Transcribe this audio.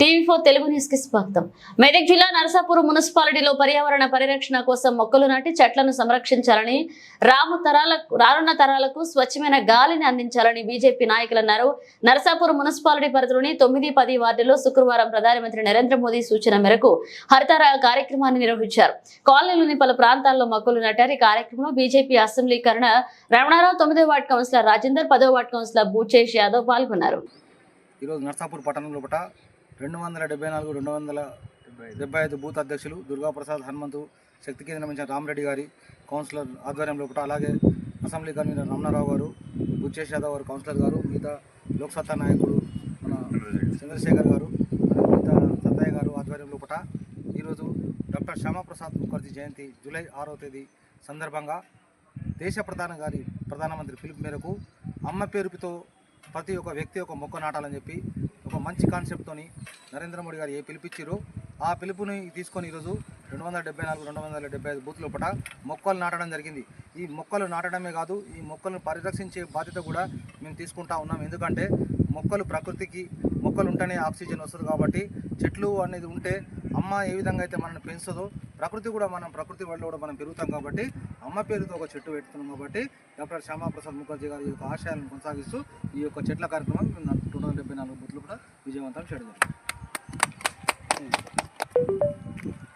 TV four Telugu న్యూస్కి స్వాగతం. మెదక్ జిల్లా నరసాపూర్ మున్సిపాలిటీలో పర్యావరణ పరిరక్షణ కోసం మొక్కలు నాటి చెట్లను సంరక్షించాలని రాము తరాలకు రానున్న తరాలకు స్వచ్ఛమైన గాలిని అందించాలని బీజేపీ నాయకులు అన్నారు. నరసాపూర్ మున్సిపాలిటీ పరిధిలోని తొమ్మిది పది వార్డులో శుక్రవారం ప్రధానమంత్రి నరేంద్ర మోదీ సూచన మేరకు హరితర కార్యక్రమాన్ని నిర్వహించారు. కాలనీలోని పలు ప్రాంతాల్లో మొక్కలు నాటారు. ఈ కార్యక్రమంలో బీజేపీ అసెంబ్లీకరణ రమణారావు తొమ్మిదో వార్డు కౌన్సిలర్ రాజేందర్ పదో వార్డు కౌన్సిలర్ బూచేష్ యాదవ్ పాల్గొన్నారు. ఈరోజు నర్సాపూర్ పట్టణంలో రెండు వందల డెబ్బై నాలుగు రెండు వందల డెబ్బై ఐదు బూత్ అధ్యక్షులు దుర్గాప్రసాద్ హనుమంతు శక్తి కేంద్రం నుంచి రామరెడ్డి గారి కౌన్సిలర్ ఆధ్వర్యంలో లోపల అలాగే అసెంబ్లీ కన్వీనర్ రమణారావు గారు బుచ్చేష్ యాదవ్ గారు కౌన్సిలర్ గారు మిగతా లోక్సత్తా నాయకుడు మన చంద్రశేఖర్ గారు మిగతా సత్తయ్య గారు ఆధ్వర్యంలో లోపల ఈరోజు డాక్టర్ శ్యామప్రసాద్ ముఖర్జీ జయంతి జూలై ఆరో తేదీ సందర్భంగా దేశ ప్రధాన గారి ప్రధానమంత్రి పిలుపు మేరకు అమ్మ పేరుతో ప్రతి ఒక్క వ్యక్తి ఒక మొక్క నాటాలని చెప్పి ఒక మంచి కాన్సెప్ట్తోని నరేంద్ర మోడీ గారు ఏ పిలిపించారు ఆ పిలుపుని తీసుకొని ఈరోజు రెండు వందల డెబ్బై నాలుగు రెండు వందల డెబ్బై ఐదు బూత్ లోపల మొక్కలు నాటడం జరిగింది. ఈ మొక్కలు నాటడమే కాదు ఈ మొక్కలను పరిరక్షించే బాధ్యత కూడా మేము తీసుకుంటా ఉన్నాం. ఎందుకంటే మొక్కలు ప్రకృతికి మొక్కలు ఉంటేనే ఆక్సిజన్ వస్తుంది కాబట్టి చెట్లు అనేది ఉంటే అమ్మ ఏ విధంగా అయితే మనల్ని పెంచుతుందో ప్రకృతి కూడా మనం ప్రకృతి వల్ల కూడా మనం పెరుగుతాం కాబట్టి అమ్మ పేరుతో ఒక చెట్టు పెడుతున్నాం కాబట్టి డాక్టర్ శ్యామాప్రసాద్ ముఖర్జీ గారి యొక్క ఆశయాలను కొనసాగిస్తూ ఈ యొక్క చెట్ల కార్యక్రమం మేము రెండు వందల డెబ్బై నాలుగు బుట్లు కూడా విజయవంతం చేయడం జరిగింది.